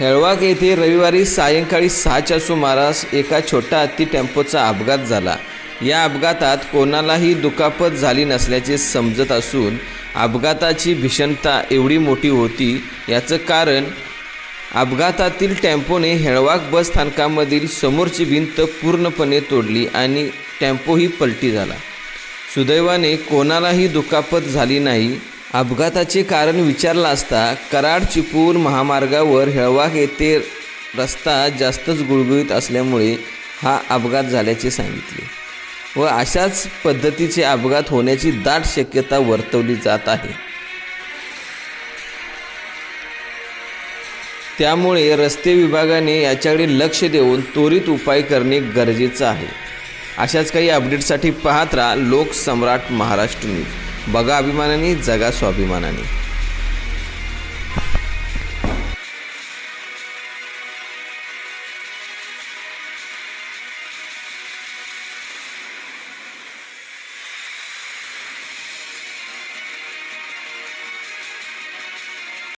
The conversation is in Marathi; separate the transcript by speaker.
Speaker 1: हेळवाक येथे रविवारी सायंकाळी सहाच्या सुमारास एका छोट्या हत्ती टेम्पोचा अपघात झाला. या अपघातात कोणालाही दुखापत झाली नसल्याचे समजत असून अपघाताची भीषणता एवढी मोठी होती याचं कारण अपघातातील टेम्पोने हेळवाक बस स्थानकामधील समोरची भिंत पूर्णपणे तोडली आणि टेम्पोही पलटी झाला. सुदैवाने कोणालाही दुखापत झाली नाही अपघाताचे कारण विचारलं असता कराड चिपळूण महामार्गावर हेळवाक येथे रस्ता जास्तच गुळगुळीत असल्यामुळे हा अपघात झाल्याचे सांगितले व अशाच पद्धतीचे अपघात होण्याची दाट शक्यता वर्तवली जात आहे. त्यामुळे रस्ते विभागाने याच्याकडे लक्ष देऊन त्वरित उपाय करणे गरजेचं आहे. अशाच काही अपडेटसाठी पाहत राहा लोकसम्राट महाराष्ट्र न्यूज. बघा अभिमानाने जगा स्वाभिमानाने.